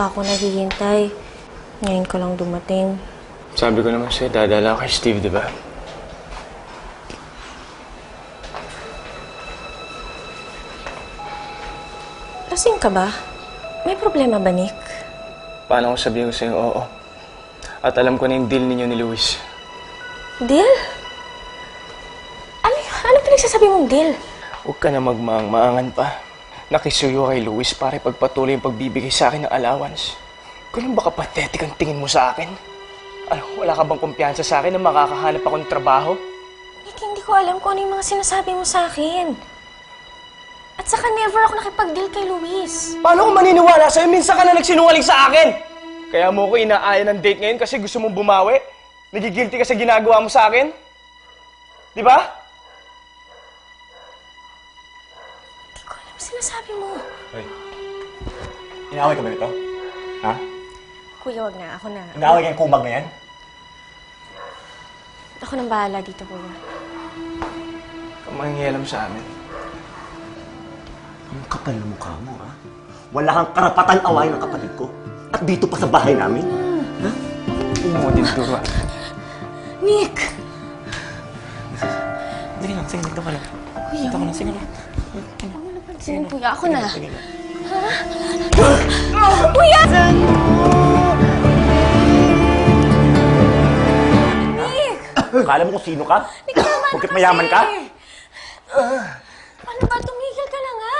pa ako naghihintay. Ngayon ka lang dumating. Sabi ko naman sa'yo, dadala kay Steve, di ba? Lasing ka ba? May problema ba, Nick? Paano ko sabihin ko sa'yo, oo. At alam ko na yung deal ninyo ni Luis. Deal? Ano, ano pinagsasabi mong deal? Huwag ka na magmaang-maangan pa. Nakisuyo kay Luis para ipagpatuloy yung pagbibigay sa akin ng allowance. Ganun ba pathetic ang tingin mo sa akin? Ano, wala ka bang kumpiyansa sa akin na makakahanap ako ng trabaho? Nick, hindi ko alam kung ano yung mga sinasabi mo sa akin. At saka never ako nakipag-deal kay Luis. Paano ko maniniwala sa'yo? Minsan ka na nagsinungaling sa akin! Kaya mo ko inaaya ng date ngayon kasi gusto mong bumawi? Nagigilty ka sa ginagawa mo sa akin? Di ba? Alam sinasabi mo. Hoy. Inaaway ka ba nito? Ha? Kuya, wag na. Ako na. Inaaway kang kumag na yan? Ako nang bahala dito, kuya. Kamangialam sa amin. Ang kapal ng mukha mo, ha? Wala kang karapatan awayin ng kapatid ko. At dito pa sa bahay namin. Hindi mo din turo. Nick! Sige lang, sige, dito ka lang. Kuya, Dito ka lang, sige lang. Napansin, kuya. Ako na. Sige lang. Kuya! Nick! Akala mo kung sino ka? Nick, tama na Bakit mayaman ka? Ano ba? Tumigil ka na nga.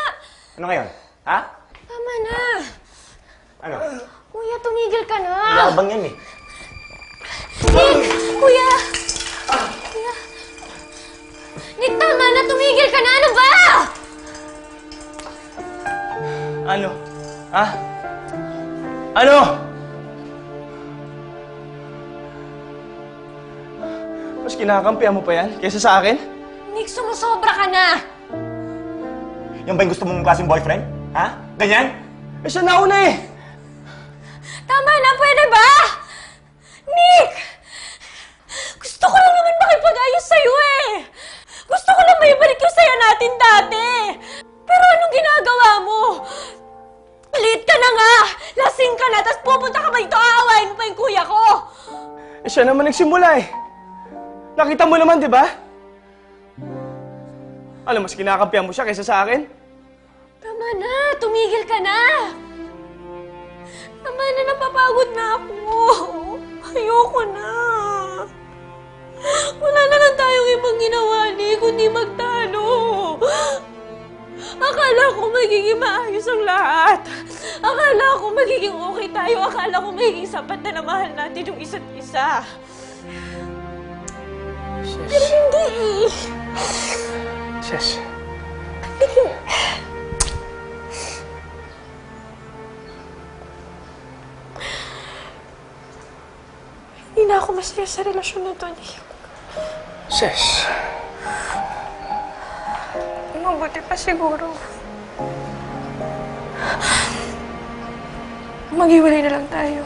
Ano ngayon? Ha? Tama na. Ano? Kuya, tumigil ka na. Yabang yan eh. Nick! Kuya! Kuya! Nick, tama na! Tumigil ka na! Ano ba? Ano? Ha? Ano? Mas kinakampihan mo pa yan kaysa sa akin? Nick, sumusobra ka na! Yan ba yung gusto mong klaseng boyfriend? Ha? Ganyan? Eh siya nauna eh! Tama na! Pwede ba? Tapos pupunta ka ba dito, aawain mo pa yung kuya ko! Eh siya naman nagsimula eh. Nakita mo naman, di ba? Alam, mas kinakampihan mo siya kaysa sa akin? Tama na! Tumigil ka na! Tama na, napapagod na ako. Ayoko na. Wala na lang tayong ibang Akala ko magiging okay tayo. Akala ko magiging sapat na na mahal natin yung isa't isa. Pero hindi eh. Ses, Hindi na ako masaya sa relasyon na to, Nick. Ses. Mabuti pa siguro. Maghiwalay na lang tayo.